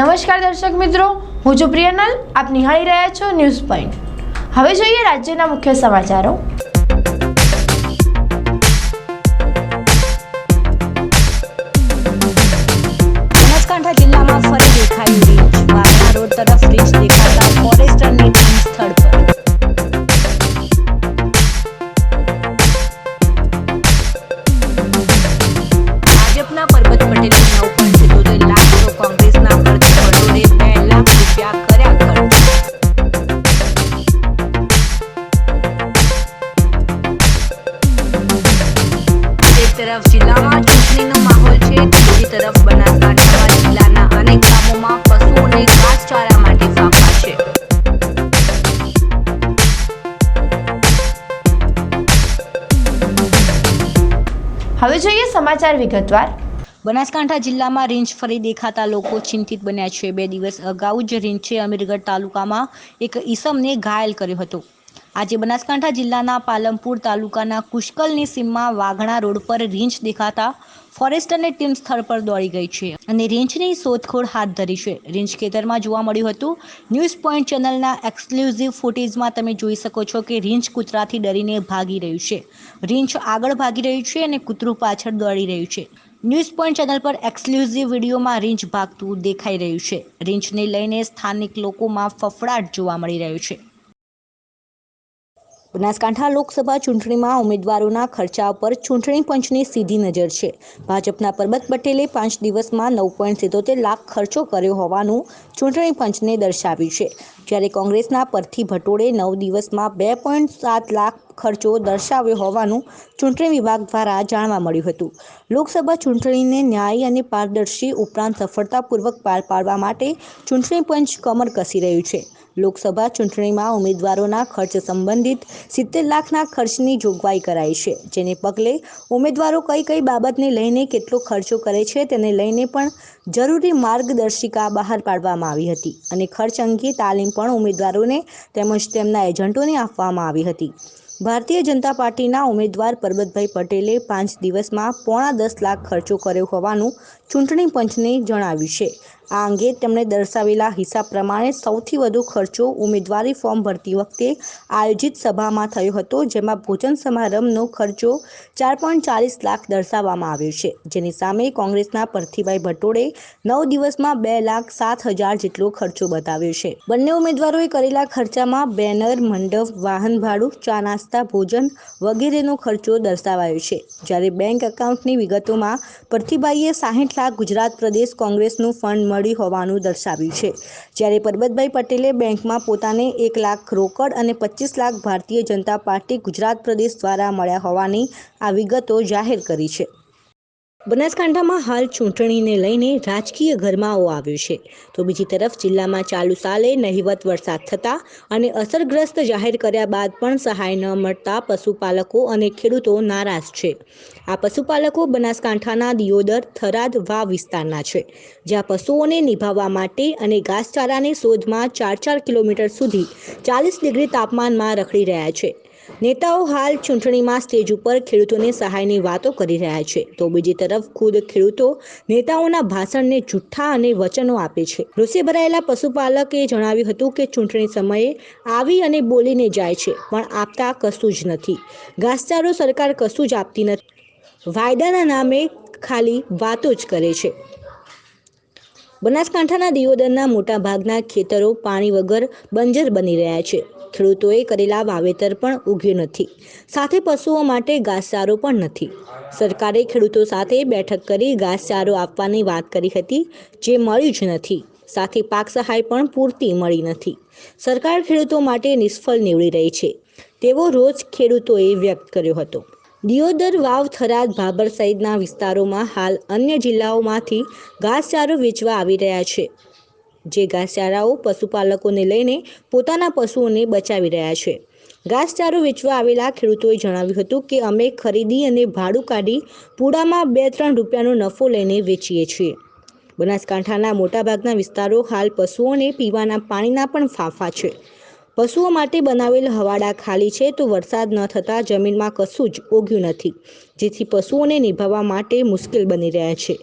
નમસ્કાર દર્શક મિત્રો, હું છું પ્રિયનલ, આપ નિહાળી રહ્યા છો ન્યૂઝ પોઈન્ટ. હવે જોઈએ રાજ્યના મુખ્ય સમાચારો. સમાચાર વિગતવાર. બનાસકાંઠા જિલ્લામાં રીંછ ફરી દેખાતા લોકો ચિંતિત બન્યા છે. બે દિવસ અગાઉ જ રીંછે અમીરગઢ તાલુકામાં એક ઈસમને ઘાયલ કર્યો હતો. આજે બનાસકાંઠા જિલ્લાના પાલમપુર તાલુકાના કુશકલની સીમમાં વાઘણા રોડ પર રીંછ દેખાતા ફોરેસ્ટરની ટીમ સ્થળ પર દોડી ગઈ છે. અને રેન્જની શોધખોળ હાથ ધરી છે. રેન્જ ખેતરમાં જોવા મળ્યું હતું, ન્યૂઝ પોઈન્ટ ચેનલના એક્સક્લુઝિવ ફૂટેજમાં તમે જોઈ શકો છો કે રેન્જ કૂતરાથી ડરીને ભાગી રહ્યું છે. રેન્જ આગળ ભાગી રહ્યું છે અને કૂતરું પાછળ દોડી રહ્યું છે. ન્યૂઝ પોઈન્ટ ચેનલ પર એક્સક્લુઝિવ વિડીયોમાં રેન્જ ભાગતું દેખાઈ રહ્યું છે. રેન્જને લઈને સ્થાનિક લોકોમાં ફફડાટ જોવા મળી રહ્યો છે. બનાસકાંઠા લોકસભા ચૂંટણીમાં ઉમેદવારોના ખર્ચા પર ચૂંટણી પંચની સીધી નજર છે. ભાજપના પરબત પટેલે પાંચ દિવસમાં નવ પોઈન્ટ સિત્તોતેર લાખ ખર્ચો કર્યો હોવાનું ચૂંટણી પંચને દર્શાવ્યું છે. જ્યારે કોંગ્રેસના પરથી ભટોળે નવ દિવસમાં બે પોઈન્ટ સાત લાખ ખર્ચો દર્શાવ્યો હોવાનું ચૂંટણી વિભાગ દ્વારા જાણવા મળ્યું હતું. લોકસભા ચૂંટણીને ન્યાયી અને પારદર્શી ઉપરાંત સફળતાપૂર્વક પાર પાડવા માટે ચૂંટણી પંચ કમર કસી રહ્યું છે. લોકસભા ચૂંટણીમાં ઉમેદવારોના ખર્ચ સંબંધિત સિત્તેર લાખના ખર્ચની જોગવાઈ કરાઈ છે. જેને પગલે ઉમેદવારો કઈ કઈ બાબતને લઈને કેટલો ખર્ચો કરે છે તેને લઈને પણ જરૂરી માર્ગદર્શિકા બહાર પાડવામાં આવી હતી અને ખર્ચ અંગે તાલીમ પણ ઉમેદવારોને તેમજ તેમના એજન્ટોને આપવામાં આવી હતી. ભારતીય જનતા પાર્ટીના ઉમેદવાર પરબતભાઈ પટેલે પાંચ દિવસમાં પોણા દસ લાખ ખર્ચો કર્યો હોવાનું ચૂંટણી પંચને જણાવ્યું છે. આ અંગે તેમણે દર્શાવેલા હિસાબ પ્રમાણે સૌથી વધુ ખર્ચો ઉમેદવારી ફોર્મ ભરતી વખતે આયોજિત સભામાં થયો હતો, જેમાં ભોજન સમારંભનો ખર્ચો ચાર પોઈન્ટ ચાલીસ લાખ દર્શાવવામાં આવ્યો છે. જેની સામે કોંગ્રેસના પરથીભાઈ ભટોડે નવ દિવસમાં બે લાખ સાત હજાર જેટલો ખર્ચો બતાવ્યો છે. બંને ઉમેદવારોએ કરેલા ખર્ચામાં બેનર, મંડપ, વાહન ભાડું, ચા નાસ્તા, ભોજન વગેરેનો ખર્ચો દર્શાવાયો છે. જ્યારે બેંક એકાઉન્ટની વિગતોમાં પરથીભાઈએ સાહીઠ લાખ ગુજરાત પ્રદેશ કોંગ્રેસનું ફંડ મળી હોવાનું દર્શાવ્યું છે. જ્યારે પરબતભાઈ પટેલે બેંકમાં પોતાને એક લાખ રોકડ અને પચીસ લાખ ભારતીય જનતા પાર્ટી ગુજરાત પ્રદેશ દ્વારા મળ્યા હોવાની આ વિગતો જાહેર કરી છે. બનાસકાંઠામાં હાલ ચૂંટણીને લઈને રાજકીય ગરમાવો આવ્યો છે. તો બીજી તરફ જિલ્લામાં ચાલુ સાલે નહિવત વરસાદ થતા અને અસરગ્રસ્ત જાહેર કર્યા બાદ પણ સહાય ન મળતા પશુપાલકો અને ખેડૂતો નારાજ છે. આ પશુપાલકો બનાસકાંઠાના દિયોદર, થરાદ વા વિસ્તારના છે, જ્યાં પશુઓને નિભાવવા માટે અને ઘાસચારાની શોધમાં ચાર ચાર કિલોમીટર સુધી ચાલીસ ડિગ્રી તાપમાનમાં રખડી રહ્યા છે. નેતાઓ હાલ ચૂંટણીમાં સ્ટેજ ઉપર ખેડૂતોને સહાયની વાતો કરી રહ્યા છે. તો બીજી તરફ ખુદ ખેડૂતો નેતાઓના ભાષણને જુઠ્ઠા અને વચનો આપે છે. રોષે ભરાયેલા પશુપાલકે જણાવ્યું હતું કે ચૂંટણી સમયે આવી અને બોલીને જાય છે, પણ આપતા કશું જ નથી. ઘાસચારો સરકાર કશું જ આપતી નથી. વાયદાના નામે ખાલી વાતો જ કરે છે. બનાસકાંઠાના દિયોદરના મોટાભાગના ખેતરો પાણી વગર બંજર બની રહ્યા છે. ખેડૂતોએ કરેલા વાવેતર પણ ઉગ્યું નથી. સાથે પશુઓ માટે ઘાસચારો પણ નથી. સરકારે ખેડૂતો સાથે બેઠક કરી ઘાસચારો આપવાની વાત કરી હતી જે મળ્યું જ નથી. સાથે પાક સહાય પણ પૂરતી મળી નથી. સરકાર ખેડૂતો માટે નિષ્ફળ નીવડી રહી છે. તેવો રોજ ખેડૂતોએ વ્યક્ત કર્યો હતો. દિયોદર વાવ થરાદ ભાબર સહિતના વિસ્તારોમાં હાલ અન્ય જિલ્લાઓમાંથી ઘાસચારો વેચવા આવી રહ્યા છે. જે ઘાસચારાઓ પશુપાલકોને લઈને પોતાના પશુઓને બચાવી રહ્યા છે. ઘાસચારો વેચવા આવેલા ખેડૂતોએ જણાવ્યું હતું કે, અમે ખરીદી અને ભાડું કાઢી પૂડામાં બે ત્રણ રૂપિયાનો નફો લઈને વેચીએ છીએ. બનાસકાંઠાના મોટાભાગના વિસ્તારો હાલ પશુઓને પીવાના પાણીના પણ ફાંફા છે. પશુઓ માટે બનાવેલ હવાડા ખાલી છે તો વરસાદ ન થતાં જમીનમાં કશું જ ઓગ્યું નથી, જેથી પશુઓને નિભાવવા માટે મુશ્કેલ બની રહ્યા છે.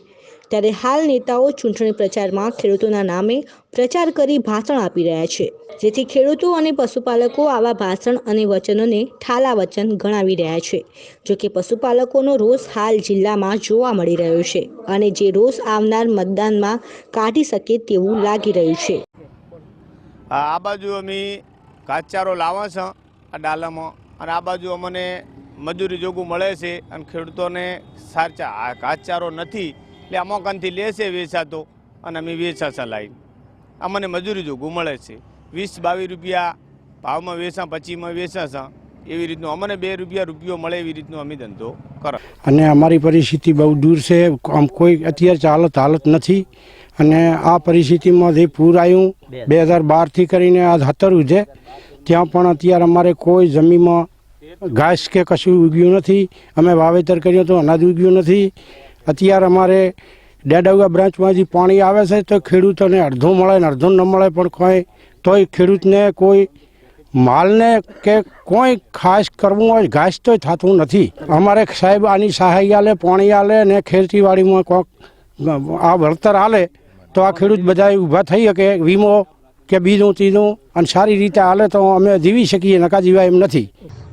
ત્યારે હાલ નેતાઓ ચૂંટણી પ્રચારમાં ખેડૂતોના નામે પ્રચાર કરી ભાષણ આપી રહ્યા છે. જેથી ખેડૂતો અને પશુપાલકો આવા ભાષણ અને વચનોને ઠાલા વચન ગણાવી રહ્યા છે. જોકે પશુપાલકોનો રોષ હાલ જિલ્લામાં જોવા મળી રહ્યો છે અને જે રોષ આવનાર મતદાનમાં કાઢી શકે તેવું લાગી રહ્યું છે. આ બાજુ અમે કાચારો લાવા છે આ ડાલામાં અને આ બાજુ અમને મજૂરી જોગું મળે છે અને ખેડૂતોને સાચા કાચારો નથી એટલે અમોકાનથી લેશે વેચા વેચાતો અને અમે વેચા ચલાવી અમને મજૂરી જોગું મળે છે. વીસ બાવીસ રૂપિયા ભાવમાં વેચા પચીમાં વેચા છે એવી રીતનું અમને બે રૂપિયા રૂપિયો મળે એવી રીતનું અમે ધંધો કરો અને અમારી પરિસ્થિતિ બહુ દૂર છે. આમ કોઈ અત્યારે ચાલત હાલત નથી. અને આ પરિસ્થિતિમાં જે પૂર આવ્યું બે હજાર બારથી કરીને આ હતરું છે. ત્યાં પણ અત્યારે અમારે કોઈ જમીનમાં ઘાસ કે કશું ઉગ્યું નથી. અમે વાવેતર કર્યું તો અનાજ ઉગ્યું નથી. અત્યારે અમારે ડેડાઉગા બ્રાન્ચમાંથી પાણી આવે છે તો ખેડૂતોને અડધું મળે ને અડધું ન મળે પણ કોઈ તોય ખેડૂતને કોઈ માલને કે કોઈ ખાસ કરવું હોય, ઘાસ તોય થતું નથી. અમારે સાહેબ આની સહાય આલે, પાણી આલે ને ખેતીવાડીમાં કોઈક આ વળતર આલે તો આ ખેડૂત બધા ઊભા થઈ શકે, વીમો કે બીજું ત્રીજું. અને સારી રીતે આલે તો અમે જીવી શકીએ નકા જીવાય એમ નથી.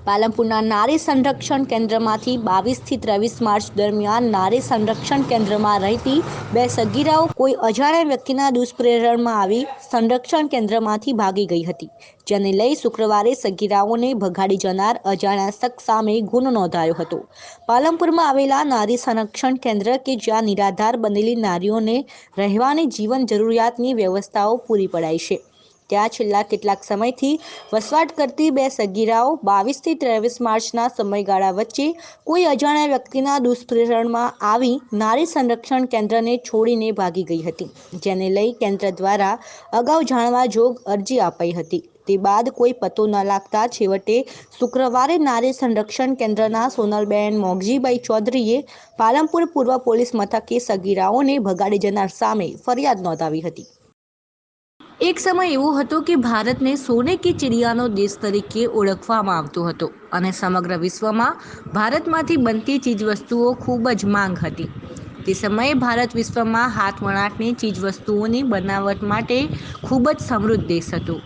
પાલનપુરના નારી સંરક્ષણ કેન્દ્રમાંથી બાવીસથી ત્રેવીસ માર્ચ દરમિયાન નારી સંરક્ષણ કેન્દ્રમાં રહેતી બે સગીરાઓ કોઈ અજાણ્યા વ્યક્તિના દુષ્પ્રેરણમાં આવી સંરક્ષણ કેન્દ્રમાંથી ભાગી ગઈ હતી, જેને લઈ શુક્રવારે સગીરાઓને ભગાડી જનાર અજાણ્યા શખ્સ સામે ગુનો નોંધાયો હતો. પાલનપુરમાં આવેલા નારી સંરક્ષણ કેન્દ્ર કે જ્યાં નિરાધાર બનેલી નારીઓને રહેવાની જીવન જરૂરિયાતની વ્યવસ્થાઓ પૂરી પડાય છે. ત્યાં છેલ્લા કેટલાક સમયથી વસવાટ કરતી બે સગીરાઓ બાવીસથી ત્રેવીસ માર્ચના સમયગાળા વચ્ચે કોઈ અજાણ્યા વ્યક્તિના દુષ્પ્રેરણમાં આવી નારી સંરક્ષણ કેન્દ્રને છોડીને ભાગી ગઈ હતી, જેને લઈ કેન્દ્ર દ્વારા અગાઉ જાણવા જોગ અરજી અપાઈ હતી. તે બાદ કોઈ પતો ન લાગતા છેવટે શુક્રવારે નારી સંરક્ષણ કેન્દ્રના સોનલબેન મોગજીભાઈ ચૌધરીએ પાલનપુર પૂર્વ પોલીસ મથકે સગીરાઓને ભગાડી જનાર સામે ફરિયાદ નોંધાવી હતી. એક સમય એવો હતો કે ભારતને સોને કે ચિડિયાનો દેશ તરીકે ઓળખવામાં આવતો હતો અને સમગ્ર વિશ્વમાં ભારતમાંથી બનતી ચીજવસ્તુઓ ખૂબ જ માંગ હતી. તે સમયે ભારત વિશ્વમાં હાથવણાટની ચીજવસ્તુઓની બનાવટ માટે ખૂબ જ સમૃદ્ધ દેશ હતો.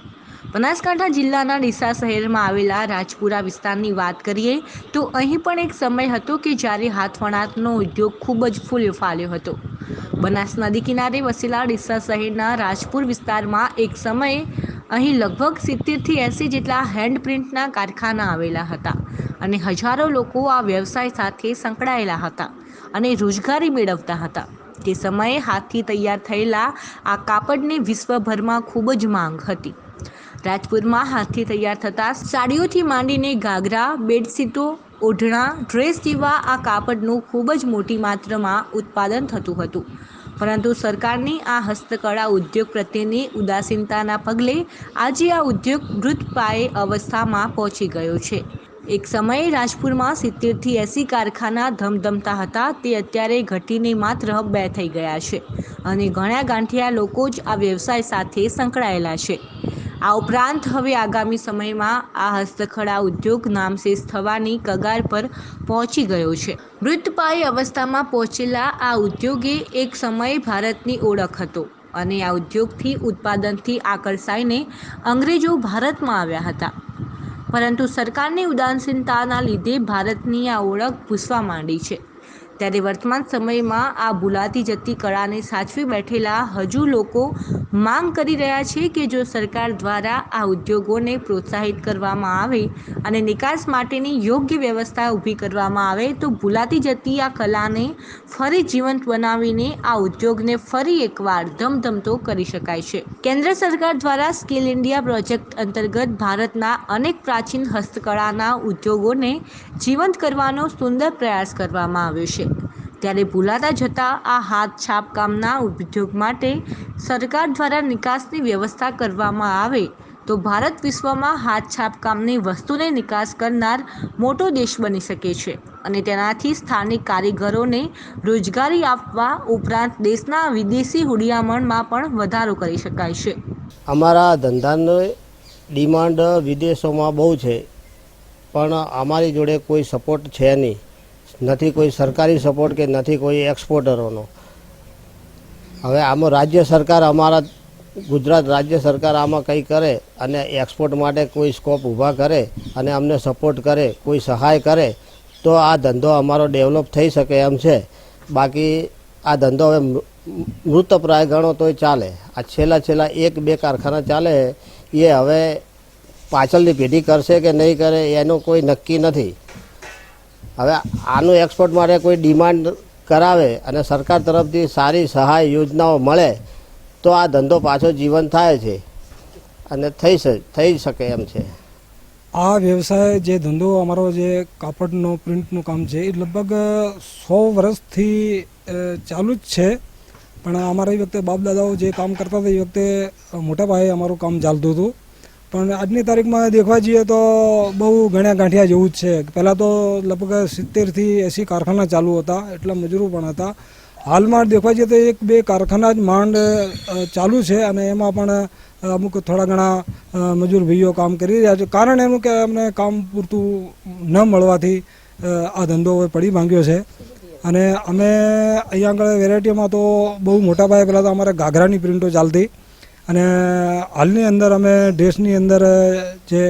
બનાસકાંઠા જિલ્લાના ડીસા શહેરમાં આવેલા રાજપુરા વિસ્તારની વાત કરીએ તો અહીં પણ એક સમય હતો કે જ્યારે હાથવણાટનો ઉદ્યોગ ખૂબ જ ફૂલ ફાલ્યો હતો. બનાસ નદી કિનારે વસેલા ડીસા શહેરના રાજપુર વિસ્તારમાં એક સમયે અહીં લગભગ સિત્તેરથી એંસી જેટલા હેન્ડપ્રિન્ટના કારખાના આવેલા હતા અને હજારો લોકો આ વ્યવસાય સાથે સંકળાયેલા હતા અને રોજગારી મેળવતા હતા. તે સમયે હાથથી તૈયાર થયેલા આ કાપડની વિશ્વભરમાં ખૂબ જ માંગ હતી. રાજપુરમાં હાથથી તૈયાર થતા સાડીઓથી માંડીને ઘાઘરા, બેડશીટો, ઓઢણા, ડ્રેસ જેવા આ કાપડનું ખૂબ જ મોટી માત્રામાં ઉત્પાદન થતું હતું. પરંતુ સરકારની આ હસ્તકળા ઉદ્યોગ પ્રત્યેની ઉદાસીનતાના પગલે આજે આ ઉદ્યોગ મૃત પાયે અવસ્થામાં પહોંચી ગયો છે. એક સમયે રાજપુરમાં સિત્તેરથી એંસી કારખાના ધમધમતા હતા, તે અત્યારે ઘટીને માત્ર બે થઈ ગયા છે. અને ઘણા ગાંઠિયા લોકો જ આ વ્યવસાય સાથે સંકળાયેલા છે. આ ઉપરાંત હવે આગામી સમયમાં આ હસ્તકળા ઉદ્યોગ નામશેષ થવાની કગાર પર પહોંચી ગયો છે. મૃતપાય અવસ્થામાં પહોંચેલા આ ઉદ્યોગે એક સમયે ભારતની ઓળખ હતો અને આ ઉદ્યોગથી ઉત્પાદનથી આકર્ષાઈને અંગ્રેજો ભારતમાં આવ્યા હતા. પરંતુ સરકારની ઉદાસીનતાના લીધે ભારતની આ ઓળખ ભૂસવા માંડી છે. ત્યારે વર્તમાન સમયમાં આ ભૂલાતી જતી કળાને સાચવી બેઠેલા હજુ લોકો માંગ કરી રહ્યા છે કે જો સરકાર દ્વારા આ ઉદ્યોગોને પ્રોત્સાહિત કરવામાં આવે અને નિકાસ માટેની યોગ્ય વ્યવસ્થા ઊભી કરવામાં આવે તો ભૂલાતી જતી આ કલાને ફરી જીવંત બનાવીને આ ઉદ્યોગને ફરી એકવાર ધમધમતો કરી શકાય છે. કેન્દ્ર સરકાર દ્વારા સ્કિલ ઇન્ડિયા પ્રોજેક્ટ અંતર્ગત ભારતના અનેક પ્રાચીન હસ્તકળાના ઉદ્યોગોને જીવંત કરવાનો સુંદર પ્રયાસ કરવામાં આવ્યો છે. ત્યારે ભૂલાતા જતા આ હાથ છાપકામના ઉદ્યોગ માટે સરકાર દ્વારા નિકાસની વ્યવસ્થા કરવામાં આવે તો ભારત વિશ્વમાં હાથ છાપકામની વસ્તુને નિકાસ કરનાર મોટો દેશ બની શકે છે અને તેનાથી સ્થાનિક કારીગરોને રોજગારી આપવા ઉપરાંત દેશના વિદેશી હુડિયામણમાં પણ વધારો કરી શકાય છે. અમારા ધંધાની ડિમાન્ડ વિદેશોમાં બહુ છે, પણ અમારી જોડે કોઈ સપોર્ટ છે નહીં. નથી કોઈ સરકારી સપોર્ટ કે નથી કોઈ એક્સપોર્ટરોનો હવે આમાં રાજ્ય સરકાર અમારા, ગુજરાત રાજ્ય સરકાર આમાં કંઈ કરે અને એક્સપોર્ટ માટે કોઈ સ્કોપ ઊભા કરે અને અમને સપોર્ટ કરે, કોઈ સહાય કરે, તો આ ધંધો અમારો ડેવલપ થઈ શકે એમ છે. બાકી આ ધંધો હવે મૃતપ્રાય ગણો તોય ચાલે. આ છેલ્લા છેલ્લા એક બે કારખાના ચાલે, એ હવે પાછળની પેઢી કરશે કે નહીં કરે, એનું કોઈ નક્કી નથી. હવે આનું એક્સપોર્ટ માટે કોઈ ડિમાન્ડ કરાવે અને સરકાર તરફથી સારી સહાય યોજનાઓ મળે, તો આ ધંધો પાછો જીવન થાય છે અને થઈ થઈ શકે એમ છે. આ વ્યવસાય જે ધંધો અમારો જે કાપડનો, પ્રિન્ટનું કામ છે, એ લગભગ સો વર્ષથી ચાલુ જ છે. પણ અમારા એ વખતે બાપ દાદાઓ જે કામ કરતા હતા, એ વખતે મોટા પાયે અમારું કામ ચાલતું હતું. પણ આજની તારીખમાં દેખવા જઈએ તો બહુ ગણ્યા ગાંઠિયા જેવું જ છે. પહેલાં તો લગભગ સિત્તેરથી એંસી કારખાના ચાલુ હતા, એટલા મજૂરો પણ હતા. હાલમાં દેખવા જઈએ તો એક બે કારખાના જ માંડ ચાલુ છે અને એમાં પણ અમુક થોડા ઘણા મજૂર ભાઈઓ કામ કરી રહ્યા છે. કારણ એનું કે અમને કામ પૂરતું ન મળવાથી આ ધંધો હવે પડી માંગ્યો છે. અને અમે અહીંયા આગળ વેરાયટીમાં તો બહુ મોટા પાયે પહેલાં તો અમારે ઘાઘરાની પ્રિન્ટો ચાલતી. અને હાલની અંદર અમે ડ્રેસની અંદર જે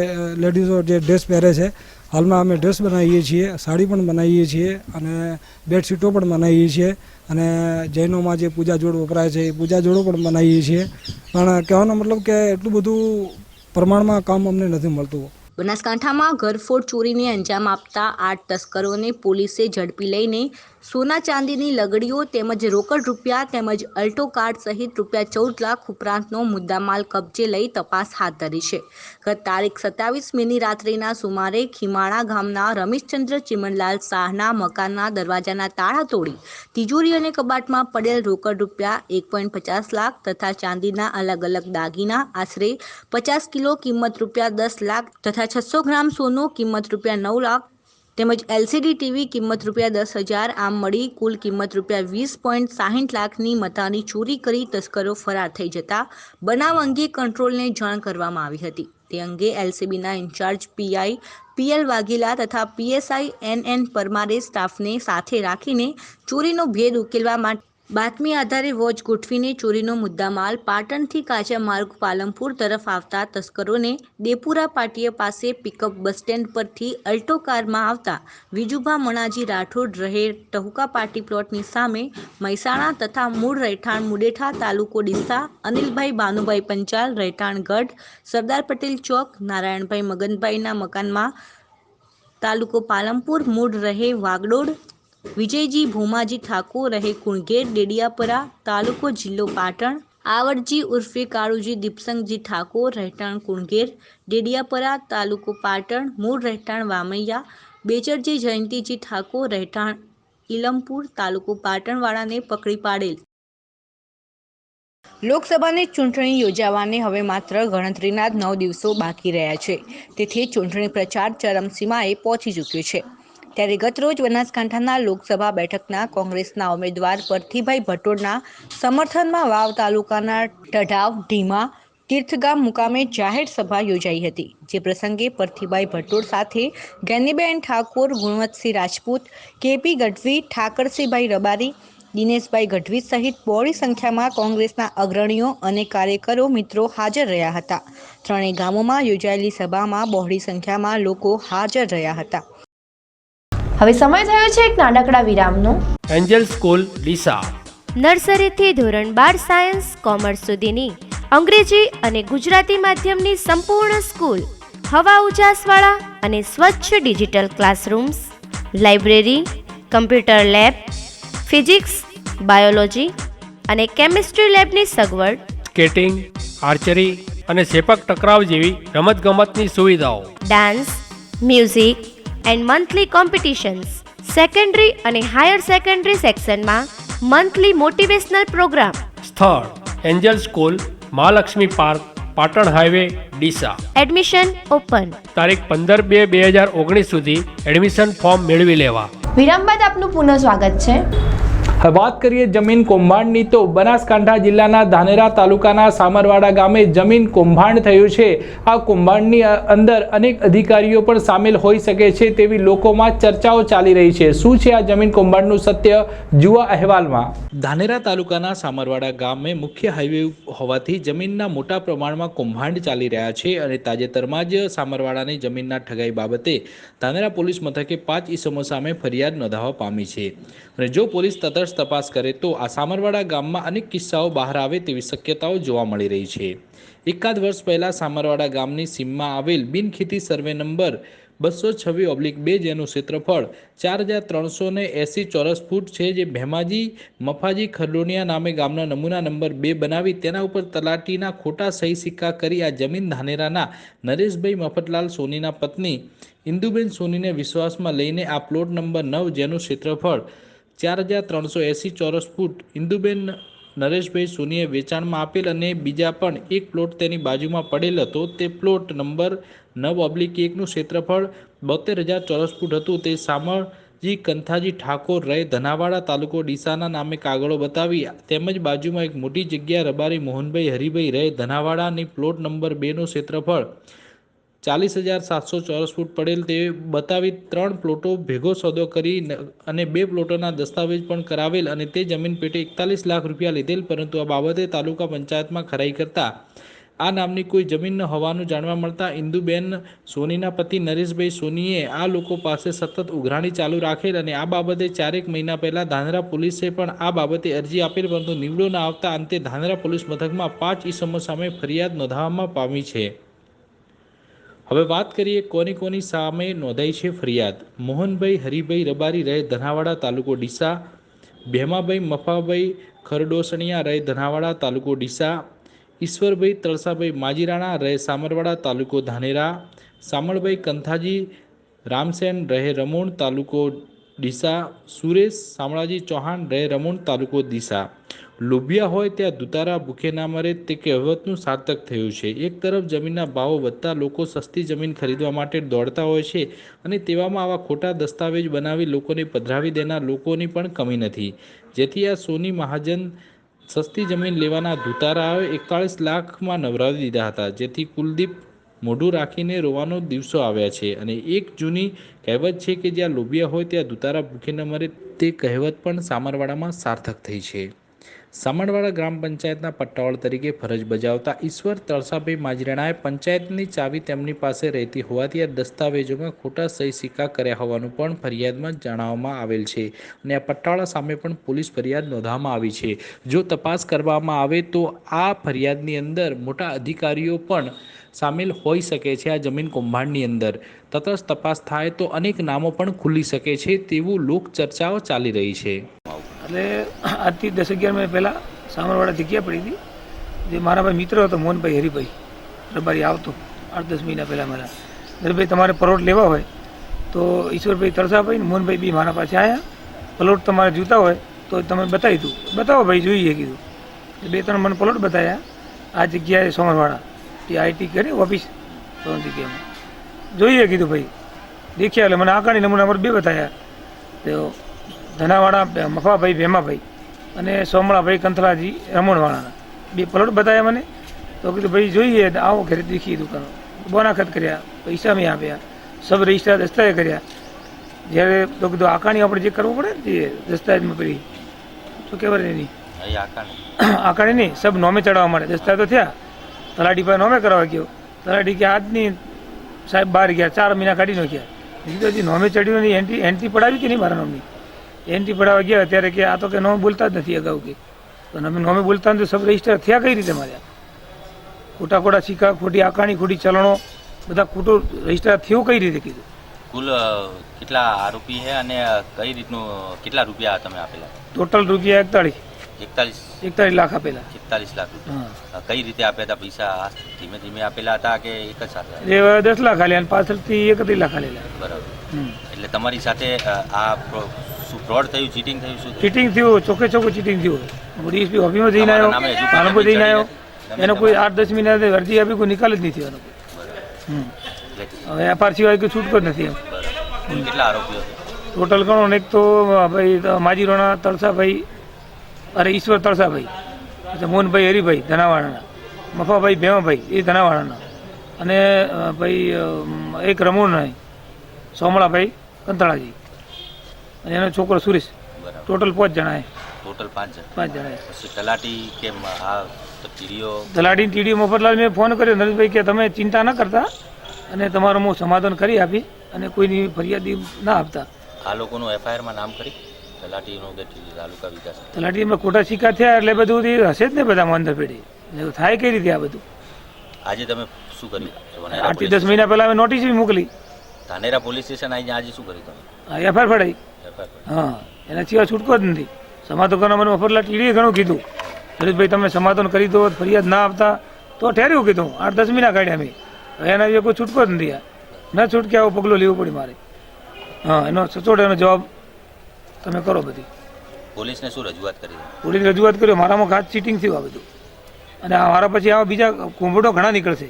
લેડીઝો, જે ડ્રેસ પહેરે છે, હાલમાં અમે ડ્રેસ બનાવીએ છીએ, સાડી પણ બનાવીએ છીએ અને બેડશીટો પણ બનાવીએ છીએ અને જૈનોમાં જે પૂજા જોડ વપરાય છે એ પૂજા જોડો પણ બનાવીએ છીએ. પણ કહેવાનો મતલબ કે એટલું બધું પ્રમાણમાં કામ અમને નથી મળતું. બનાસકાંઠામાં ઘરફોડ ચોરીને અંજામ આપતા આઠ તસ્કરોને પોલીસે ઝડપી લઈને સોના ચાંદીની લગડીઓ તેમજ રોકડ રૂપિયા તેમજ અલ્ટો કાર્ડ સહિત રૂપિયા ચૌદ લાખ ઉપરાંતનો મુદ્દામાલ કબજે લઈ તપાસ હાથ ધરી છે. ગત તારીખ સત્તાવીસ મેની રાત્રિના સુમારે ખીમાણા ગામના રમેશચંદ્ર ચિમનલાલ શાહના મકાનના દરવાજાના તાળા તોડી તિજોરી અને કબાટમાં પડેલ રોકડ રૂપિયા એક પોઈન્ટ પચાસ લાખ તથા ચાંદીના અલગ અલગ દાગીના આશરે પચાસ કિલો કિંમત રૂપિયા દસ લાખ તથા છસો ગ્રામ સોનું કિંમત રૂપિયા નવ લાખ તેમજ એલસીડી ટીવી કિંમત રૂપિયા દસ હજાર, આમ મળી કુલ કિંમત રૂપિયા વીસ પોઈન્ટ સાહીઠ લાખની મતાની ચોરી કરી તસ્કરો ફરાર થઈ જતા. બનાવ અંગે કંટ્રોલને જાણ કરવામાં આવી હતી. તે અંગે એલસીબીના ઇન્ચાર્જ પીઆઈ પીએલ વાઘેલા તથા પીએસઆઈ એન એન પરમારે સ્ટાફને સાથે રાખીને ચોરીનો ભેદ ઉકેલવા માટે બાતમી આધારે વોચ ગોઠવીને ચોરીનો મુદ્દામાલ પાટણથી કાચા માર્ગ પાલનપુર તરફ આવતા તસ્કરોને દેપુરા પાટીય પાસે પિકઅપ બસ સ્ટેન્ડ પરથી અલ્ટો કારમાં આવતા વિજુભા મણાજી રાઠોડ રહે ટહુકા પાટી પ્લોટની સામે મહેસાણા તથા મૂળ રહેઠાણ મુડેઠા તાલુકો ડીસા, અનિલભાઈ બાનુભાઈ પંચાલ, રહેઠાણ ગઢ, સરદાર પટેલ ચોક, નારાયણભાઈ મગનભાઈના મકાનમાં તાલુકો પાલનપુર, મૂળ રહે વાગડોડ વિજયજી ભૂમાજી ઠાકોર રહે કુણગેર, ડેડિયાપરા તાલુકો જિલ્લો પાટણ. આવડજી ઉર્ફે કાળુજી દીપસંગજી ઠાકોર રહેઠાણ કુણગેર, ડેડિયાપરા તાલુકો પાટણ. મૂળ રહેઠાણ વામૈયા. બેચરજી જયંતિજી ઠાકોર રહેઠાણ ઇલમપુર તાલુકો પાટણવાળાને પકડી પાડેલ. લોકસભાની ચૂંટણી યોજાવાને હવે માત્ર ગણતરીના જ નવ દિવસો બાકી રહ્યા છે. તેથી ચૂંટણી પ્રચાર ચરમસીમાએ પહોંચી ચૂક્યો છે. ત્યારે ગતરોજ બનાસકાંઠાના લોકસભા બેઠકના કોંગ્રેસના ઉમેદવાર પરથીભાઈ ભટોડના સમર્થનમાં વાવ તાલુકાના ટઢાવ ઢીમા તીર્થગામ મુકામે જાહેર સભા યોજાઈ હતી. જે પ્રસંગે પરથીભાઈ ભટોડ સાથે ગેનીબેન ઠાકોર, ગુણવંતસિંહ રાજપૂત, કેપી ગઢવી, ઠાકરસિંહભાઈ રબારી, દિનેશભાઈ ગઢવી સહિત બોડી સંખ્યામાં કોંગ્રેસના અગ્રણીઓ અને કાર્યકરો મિત્રો હાજર રહ્યા હતા. ત્રણેય ગામોમાં યોજાયેલી સભામાં બહોળી સંખ્યામાં લોકો હાજર રહ્યા હતા. હવે સમય થયો છે એક નાનકડા વિરામનો. Angel school Deesa. નર્સરીથી ધોરણ બાર સાયન્સ કોમર્સ સુધીની. અંગ્રેજી અને ગુજરાતી માધ્યમની સંપૂર્ણ સ્કૂલ. હવા ઉજાસવાળા અને સ્વચ્છ digital classrooms. Library computer lab physics biology અને કેમિસ્ટ્રી લેબની સગવડ. સ્કેટિંગ આર્ચરી અને સેપક ટકરાવ જેવી રમતગમતની સુવિધાઓ. Dance music and monthly competitions secondary અને હાયર સેકન્ડરી સેક્શનમાં મંથલી મોટિવેશનલ પ્રોગ્રામ સ્થળ Angel school Mahalakshmi park Patan highway Deesa. Admission open તારીખ પંદર બે બે હજાર ઓગણીસ સુધી એડમિશન ફોર્મ મેળવી લેવા. વિરામ બાદ આપનું પુનઃ સ્વાગત છે. હવે વાત કરીએ જમીન કૌભાંડની, તો બનાસકાંઠા જિલ્લાના ધાનેરા તાલુકાના સામરવાડા ગામે જમીન કૌભાંડ થયું છે. આ કૌભાંડની અંદર અનેક અધિકારીઓ પણ સામેલ હોઈ શકે છે તેવી લોકોમાં ચર્ચાઓ ચાલી રહી છે. શું છે આ જમીન કૌભાંડનું સત્ય? જુઓ અહેવાલમાં. ધાનેરા તાલુકાના સામરવાડા ગામે મુખ્ય હાઈવે હોવાથી જમીનના મોટા પ્રમાણમાં કૌભાંડ ચાલી રહ્યા છે અને તાજેતરમાં જ સામરવાડાની જમીનના ઠગાઈ બાબતે ધાનેરા પોલીસ મથકે પાંચ ઈસમો સામે ફરિયાદ નોંધાવવા પામી છે. અને જો પોલીસ તટસ્થ તપાસ કરે તો આ સામરવાડા ગામમાં અનેક કિસ્સાઓ બહાર આવે તેવી શક્યતાઓ જોવા મળી રહી છે. એકાદ વર્ષ પહેલાં સામરવાડા ગામની સીમમાં આવેલ બિનખેતી સર્વે નંબર બસો છવ્વીસ ઓબ્લિક બે જેનું ક્ષેત્રફળ ચાર હજાર ત્રણસો ને એંસી ચોરસ ફૂટ છે જે ભેમાજી, મફાજી, ખરડોનિયા નામે ગામના નમૂના નંબર બે બનાવી તેના ઉપર તલાટીના ખોટા સહી સિક્કા કરી આ જમીન ધાનેરાના નરેશભાઈ મફતલાલ સોનીના પત્ની ઇન્દુબેન સોનીને વિશ્વાસમાં લઈને આ પ્લોટ નંબર નવ જેનું ક્ષેત્રફળ ચાર હજાર ત્રણસો એંસી ચોરસ ફૂટ ઇન્દુબેન નરેશભાઈ સોનીએ વેચાણમાં આપેલ અને બીજા પણ એક પ્લોટ તેની બાજુમાં પડેલ હતો. તે પ્લોટ નંબર નવ ઓબ્લિક એકનું ક્ષેત્રફળ બોતેર હજાર ચોરસ ફૂટ હતું. તે સામળજી કંથાજી ઠાકોર રહે ધનાવાડા તાલુકો ડીસાના નામે કાગળો બતાવી તેમજ બાજુમાં એક મોટી જગ્યા રબારી મોહનભાઈ હરિભાઈ રહે ધનાવાડાની પ્લોટ નંબર બેનું ક્ષેત્રફળ ચાલીસ હજાર સાતસો ચોરસ ફૂટ પડેલ તે બતાવી ત્રણ પ્લોટો ભેગો સોદો કરી અને બે પ્લોટોના દસ્તાવેજ પણ કરાવેલ અને તે જમીન પેટે એકતાલીસ લાખ રૂપિયા લીધેલ, પરંતુ આ બાબતે તાલુકા પંચાયતમાં ખરાઈ કરતા આ નામની કોઈ જમીન ન હોવાનું જાણવા મળતા ઇન્દુબેન સોનીના પતિ નરેશભાઈ સોનીએ આ લોકો પાસે સતત ઉઘરાણી ચાલુ રાખેલ અને આ બાબતે ચારેક મહિના પહેલાં ધાનેરા પોલીસે પણ આ બાબતે અરજી આપેલ, પરંતુ નીવડો ન આવતા અંતે ધાનેરા પોલીસ મથકમાં પાંચ ઈસમો સામે ફરિયાદ નોંધાવવામાં પામી છે. હવે વાત કરીએ કોની કોની સામે નોંધાઈ છે ફરિયાદ. મોહનભાઈ, હરિભાઈ, રબારી રહે ધનાવાડા તાલુકો ડીસા. ભેમાભાઈ, મફાભાઈ, ખરડોસણિયા રહે ધનાવાડા તાલુકો ડીસા. ઈશ્વરભાઈ, તળસાભાઈ, માજીરાણા રહે સામરવાડા તાલુકો ધાનેરા. સામળભાઈ, કંથાજી, રામસેન રહે રમોણ તાલુકો ડીસા સુરેશ, શામળાજી ચૌહાણ રહે રમણ, તાલુકો દિશા. લોભિયા હોય ત્યાં દુતારા, ભૂખે ના મરે, તે કહેવતનું સાર્થક થયું છે. એક તરફ જમીનના ભાવો વધતા લોકો સસ્તી જમીન ખરીદવા માટે દોડતા હોય છે અને તેવામાં આવા ખોટા દસ્તાવેજ બનાવી લોકોને પધરાવી દેનાર લોકોની પણ કમી નથી. જેથી આ સોની મહાજન સસ્તી જમીન લેવાના દુતારાઓએ એકતાળીસ લાખમાં નવરાવી દીધા હતા. જેથી કુલદીપ મોઢું રાખીને રોવાનો દિવસો આવ્યા છે અને એક જૂની કહેવત છે કે જ્યાં લોભિયા હોય ત્યાં દુતારા ભૂખે ન મરે, તે કહેવત પણ સામરવાડામાં સાર્થક થઈ છે. સામરવાડા ગ્રામ પંચાયતના પટ્ટાવાળ તરીકે ફરજ બજાવતા ઈશ્વર તળસાભાઈ માજરાણાએ પંચાયતની ચાવી તેમની પાસે રહેતી હોવાથી આ દસ્તાવેજોમાં ખોટા સહી સિક્કા કર્યા હોવાનું પણ ફરિયાદમાં જણાવવામાં આવેલ છે અને આ પટ્ટાવાળા સામે પણ પોલીસ ફરિયાદ નોંધવામાં આવી છે. જો તપાસ કરવામાં આવે તો આ ફરિયાદની અંદર મોટા અધિકારીઓ પણ સામેલ હોઈ શકે છે આ જમીન કૌભાંડની અંદર. તટસ્થ તપાસ થાય તો અનેક નામો પણ ખુલી શકે છે તેવું લોક ચર્ચાઓ ચાલી રહી છે. એટલે આજથી દસ અગિયાર મહિના પહેલાં સામરવાડા જગ્યા પડી હતી. જે મારા ભાઈ મિત્ર હતો, મોહનભાઈ હરિભાઈ, રબારી આવતો, આઠ દસ મહિના પહેલાં મારા. હરિભાઈ, તમારે પરોટ લેવા હોય તો ઈશ્વરભાઈ તરસાભાઈ ને મોહનભાઈ બી મારા પાસે આવ્યા પલોટ તમારે જોતા હોય તો તમે બતાવી દઉં બતાવો ભાઈ, જોઈએ, કીધું. બે ત્રણ મને પલોટ બતાવ્યા આ જગ્યાએ સોમરવાડા. એ આઈટી કરી ઓફિસ ત્રણ જગ્યામાં જોઈએ કીધું ભાઈ. દેખ્યા એટલે મને આકાણી નમૂના પર બે બતાવ્યા. તો ધનાવાળા મફાભાઈ ભેમાભાઈ અને સોમળાભાઈ કંથલાજી રમણવાળાના. બે પલોટ બતાવ્યા મને. તો કીધું ભાઈ જોઈએ આવો ઘરે દેખીએ દુકાનો. બોનાખત કર્યા પૈસા મેં આપ્યા સબ રજિસ્ટર દસ્તાવેજ કર્યા. જ્યારે તો કીધું આકાણી આપણે જે કરવું પડે ને જે દસ્તાવેજમાં પડી. શું કહેવાય નહીં. આકાણી નહીં સબ નોમે ચડાવવા માટે દસ્તાવેજ તો થયા. તલાટી પાસે નોમે કરાવવા ગયો. તલાટી કે આજની સાહેબ બહાર ગયા ચાર મહિના કાઢી નાખ્યા. કીધું હજી નોમે ચડ્યું નહીં એન્ટ્રી એન્ટ્રી પડાવી કે નહીં મારા નોમની? એન્ટ્રી પડાવવા ગયા ત્યારે કે આ તો કે નોમે બોલતા જ નથી અગાઉ કે. તો અમે નોમે બોલતા નથી તો સબ રજિસ્ટર થયા કઈ રીતે માર્યા? ખોટા ખોટા સિક્કા ખોટી આકાણી ખોટી ચલણો બધા ખોટું રજિસ્ટર થયું કઈ રીતે કીધું? કુલ કેટલા આરોપી છે અને કઈ રીતનું કેટલા રૂપિયા તમે આપેલા? ટોટલ રૂપિયા એકતાળીસ. એકતાલીસ. એકતાલીસ લાખ આપેલા. એકતાલીસ લાખ રૂપિયા. કઈ રીતે આપ્યા હતા પૈસા? આ ધીમે ધીમે આપેલા હતા કે એક જ સાથે દસ લાખ આલ્યા અને પાછળથી એકત્રીસ લાખ આલેલા બરાબર. એટલે તમારી સાથે આ શું ફ્રોડ થયું ચીટિંગ થયું શું ચીટિંગ થયું ચોખ્ખે ચોખ્ખું ચીટિંગ થયું ડીએસપી ઓફિસમાં જઈને આવ્યો. પાલનપુર જઈને આવ્યો. એનો કોઈ આઠ દસ મહિના અરજી આપી કોઈ નિકાલ જ નહીં થયો એનો હવે એફઆર સિવાય કોઈ છૂટકો જ નથી એમ. કેટલા આરોપીઓ ટોટલ ગણો ને એક તો ભાઈ તો માજીરોના તળસાભાઈ અરે ઈશ્વર તળસાભાઈ. પછી મોહનભાઈ હરિભાઈ ધનાવાળાના મફાભાઈ ભેમાભાઈ એ ધનાવાળાના અને ભાઈ એક રમણભાઈ સોમળાભાઈ કંતાળાજી. અને એનો છોકરો સુરેશ. ટોટલ પાંચ જણા ટોટલ પાંચ જણા. પાંચ જણા તલાટી કેમ આ તો ટીડીઓ? તલાટી ટીડી મફતલાલ મેં ફોન કર્યો. નરેશભાઈ કે તમે ચિંતા ન કરતા. અને તમારું હું સમાધાન કરી આપી અને કોઈની ફરિયાદી ના આપતા. આ લોકોનું એફઆઈઆરમાં નામ કરી? તલાટીનું કે તાલુકા વિકાસ તલાટીમાં ખોટા સિક્કા થયા એટલે બધું હશે જ ને બધામાં અંદર પેઢી. થાય કઈ રીતે આ બધું? આજે તમે શું કર્યું? આઠથી દસ મહિના પહેલા અમે નોટિસ બી મોકલી. ધાનેરા પોલીસ સ્ટેશન આવી આજે શું કર્યું તમે? એફઆઈઆર ફડાઈ. હા એના સિવાય છૂટકો જ નથી. સમાધાન કરવા મને મફતલાલ ટીડીએ ઘણું કીધું. નરેશભાઈ તમે સમાધાન કરી દો ફરિયાદ ના આપતા. તો ઠેર્યું કીધું. આઠ દસ મહિના કાઢ્યા મેં. હવે એના જે કોઈ છૂટકો જ નથી ન છૂટકે આવો પગલું લેવું પડે મારે. હા એનો સચોટ એનો જવાબ તમે કરો બધી. પોલીસને શું રજૂઆત કરી પોલીસ રજૂઆત કર્યો મારામાં ઘાત ચીટિંગ થયું આ બધું. અને આ મારા પછી આવા બીજા કુંભડો ઘણા નીકળશે.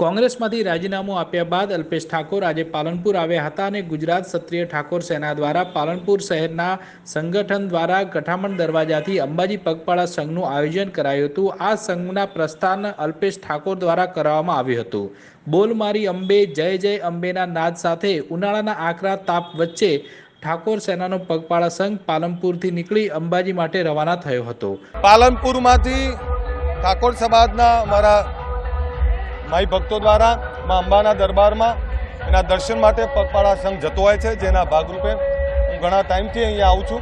કોંગ્રેસમાંથી રાજીનામું આપ્યા બાદ અલ્પેશ ઠાકોર આજે પાલનપુર આવ્યા હતા અને ગુજરાત ક્ષત્રિય ઠાકોર સેના દ્વારા પાલનપુર શહેરના સંગઠન દ્વારા ગઠામણ દરવાજાથી અંબાજી પગપાળા સંઘનું આયોજન કરાયું હતું. આ સંઘના પ્રસ્થાન અલ્પેશ ઠાકોર દ્વારા કરવામાં આવ્યું હતું. બોલ મારી અંબે જય જય અંબેના નાદ સાથે ઉનાળાના આકરા તાપ વચ્ચે ઠાકોર સેનાનો પગપાળા સંઘ પાલનપુરથી નીકળી અંબાજી માટે રવાના થયો હતો. પાલનપુરમાંથી ઠાકોર સમાજના અમારા માઈ ભક્તો દ્વારા મા અંબાના દરબારમાં એના દર્શન માટે પગપાળા સંઘ જતો હોય છે, જેના ભાગરૂપે હું ઘણા ટાઈમથી અહીંયા આવું છું.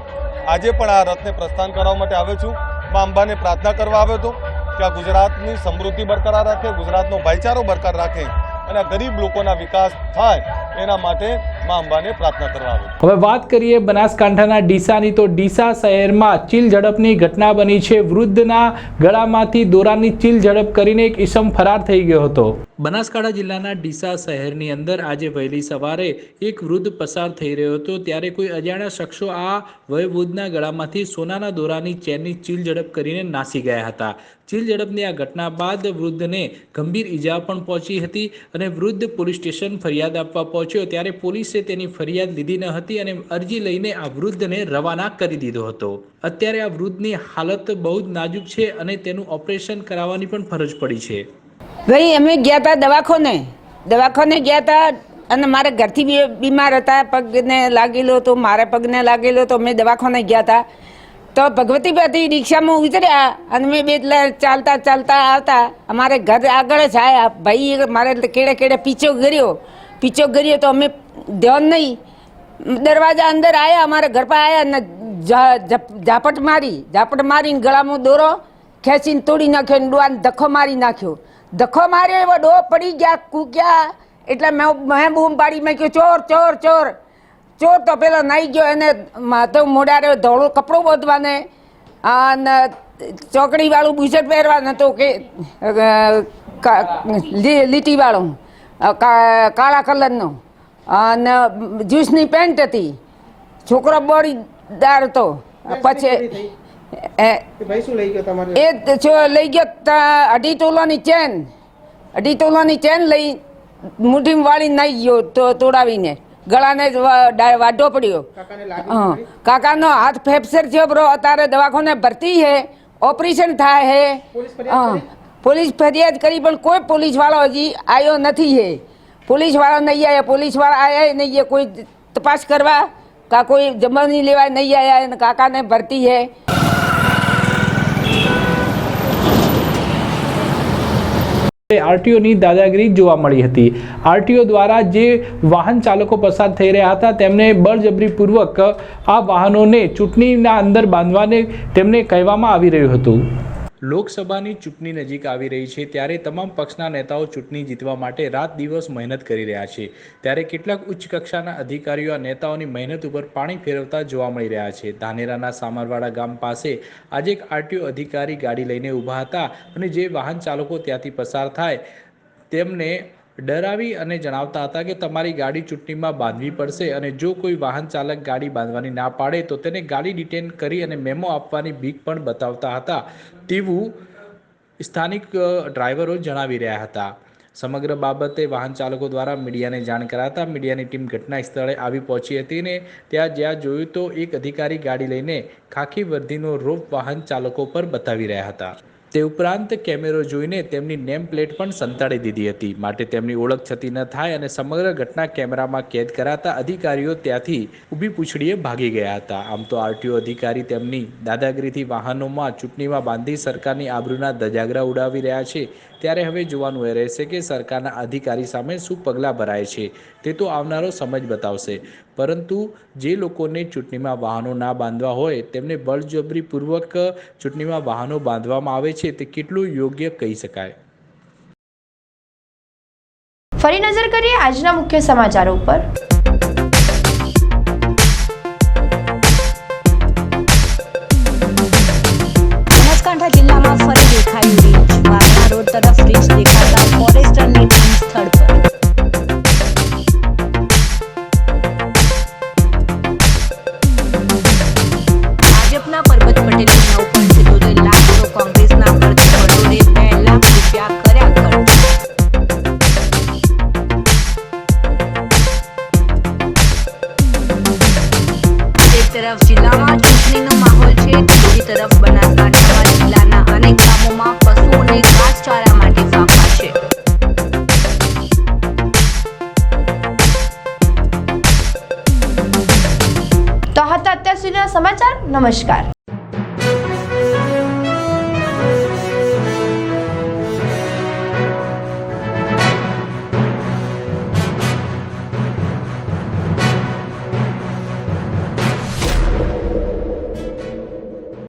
આજે પણ આ રથને પ્રસ્થાન કરવા માટે આવ્યો છું. મા અંબાને પ્રાર્થના કરવા આવ્યો હતો કે આ ગુજરાતની સમૃદ્ધિ બરકરાર રાખે, ગુજરાતનો ભાઈચારો બરકરાર રાખે. અને ગરીબ લોકોના વિકાસ થાય એના માટે મા અંબાને પ્રાર્થના કરવા આવ્યો હવે વાત કરીએ બનાસકાંઠાના ડીસાની. તો ડીસા શહેરમાં ચીલ ઝડપની ઘટના બની છે. વૃદ્ધના ગળામાંથી દોરાની ચીલ ઝડપ કરીને એક ઈસમ ફરાર થઈ ગયો હતો. બનાસકાંઠા જિલ્લાના ડીસા શહેરની અંદર આજે વહેલી સવારે એક વૃદ્ધ પસાર થઈ રહ્યો હતો. ત્યારે કોઈ અજાણ્યા શખ્સો આ વયવૃદ્ધના ગળામાંથી સોનાના દોરાની ચેનની ચીલ ઝડપ કરીને નાસી ગયા હતા. ચીલ ઝડપની આ ઘટના બાદ વૃદ્ધને ગંભીર ઈજા પણ પહોંચી હતી અને વૃદ્ધ પોલીસ સ્ટેશન ફરિયાદ આપવા પહોંચ્યો ત્યારે પોલીસે તેની ફરિયાદ લીધી ન હતી અને અરજી લઈને આ વૃદ્ધને રવાના કરી દીધો હતો. અત્યારે આ વૃદ્ધની હાલત બહુ જ નાજુક છે અને તેનું ઓપરેશન કરાવવાની પણ ફરજ પડી છે. ભાઈ અમે ગયા હતા દવાખાને. દવાખાને ગયા હતા અને મારે ઘરથી બીમાર હતા, પગને લાગેલો તો મારા પગને લાગેલો તો મેં દવાખાને ગયા હતા તો ભગવતીભાઈ રિક્ષામાં ઉતર્યા અને મેં બે ચાલતા ચાલતા આવતા. અમારે ઘર આગળ જ આવ્યા ભાઈ મારે કેડે કેડે પીછો ગર્યો પીછો ગર્યો તો અમે ધ્યાન નહીં. દરવાજા અંદર આવ્યા અમારા ઘર પર આવ્યા ને ઝાપટ મારી. ઝાપટ મારીને ગળામાં દોરો ખેંચીને તોડી નાખ્યો ડોવાને ડોહાને ધક્કો મારી નાખ્યો. ધક્કો માર્યો એવો ડો પડી ગયા, કૂક્યા. એટલે મેં મેં બૂમ પાડી, મેં કહ્યું ચોર ચોર ચોર. ચોર તો પેલો નાઈ ગયો એને માધવ મોડારે ધોળું કપડું બોધવાને અને ચોકડીવાળું બુશર્ટ પહેરવાનું હતું કે લીટીવાળું કા- કાળા કલરનું. અને જ્યુસની પેન્ટ હતી. છોકરો બોડીદાર હતો. પછી એ એ લઈ ગયો અઢી તોલાની ચેન. અઢી તોલાની ચેન લઈ મુઠ્ઠીમાં વાળી નાઈ ગયો તો તોડાવીને. ગળાને જ વાઢો પડ્યો. હા. કાકાનો હાથ ફેફસર થયો બ્રો. અત્યારે દવાખાને ભરતી હે. ઓપરેશન થાય હે. પોલીસ ફરિયાદ કરી? પણ કોઈ પોલીસવાળો હજી આવ્યો નથી હે. પોલીસવાળા નહીં આવ્યા પોલીસવાળા આવ્યા નહીં કોઈ તપાસ કરવા કા કોઈ જમવાની લેવા નહીં આવ્યા અને કાકાને ભરતી હે. આરટીઓની દાદાગીરી જોવા મળી હતી. આરટીઓ દ્વારા જે વાહન ચાલકો પસાર થઈ રહ્યા હતા, તેમને બળજબરીપૂર્વક આ વાહનોને ચૂંટણીના અંદર બાંધવાને તેમને કહેવામાં આવી રહ્યું હતું. લોકસભાની ચૂંટણી નજીક આવી રહી છે, ત્યારે તમામ પક્ષના નેતાઓ ચૂંટણી જીતવા માટે રાત દિવસ મહેનત કરી રહ્યા છે. ત્યારે કેટલાક ઉચ્ચ કક્ષાના અધિકારીઓ આ નેતાઓની મહેનત ઉપર પાણી ફેરવતા જોવા મળી રહ્યા છે. ધાનેરાના સામરવાડા ગામ પાસે આજે એક આરટીઓ અધિકારી ગાડી લઈને ઊભા હતા અને જે વાહન ચાલકો ત્યાંથી પસાર થાય તેમને ડરાવી અને જણાવતા હતા કે તમારી ગાડી ચૂંટણીમાં બાંધવી પડશે અને જો કોઈ વાહન ચાલક ગાડી બાંધવાની ના પાડે તો તેને ગાડી ડિટેન કરી અને મેમો આપવાની બીક પણ બતાવતા હતા તેવું સ્થાનિક ડ્રાઈવરો જણાવી રહ્યા હતા. સમગ્ર બાબતે વાહન ચાલકો દ્વારા મીડિયાને જાણ કરાતા મીડિયાની ટીમ ઘટના સ્થળે આવી પહોંચી હતી ને ત્યાં જ્યાં જોયું તો એક અધિકારી ગાડી લઈને ખાખી વર્ધીનો રોપ વાહન ચાલકો પર બતાવી રહ્યા હતા. તે ઉપરાંત કેમેરો જોઈને તેમની નેમ પ્લેટ પણ સંતાડી દીધી હતી. માટે તેમની ઓળખ છતી ન થાય અને સમગ્ર ઘટના કેમેરામાં કેદ કરાતા અધિકારીઓ ત્યાંથી ઊભી પૂછડીએ ભાગી ગયા હતા. આમ તો આરટીઓ અધિકારી તેમની દાદાગીરીથી વાહનોમાં ચૂંટણીમાં બાંધી સરકારની આબરૂના ધજાગરા ઉડાવી રહ્યા છે. ત્યારે હવે જોવાનું એ રહેશે કે સરકારના અધિકારી સામે શું પગલાં ભરાય છે. તે તો આવનારો સમજ બતાવશે. પરંતુ જે લોકોને ચૂંટણીમાં વાહનો ના બાંધવા હોય, તેમને બળજબરીપૂર્વક ચૂંટણીમાં વાહનો બાંધવામાં આવે છે, તે કેટલું યોગ્ય કહી શકાય? ફરી નજર કરીએ આજના મુખ્ય સમાચારો ઉપર. નમસ્કાર.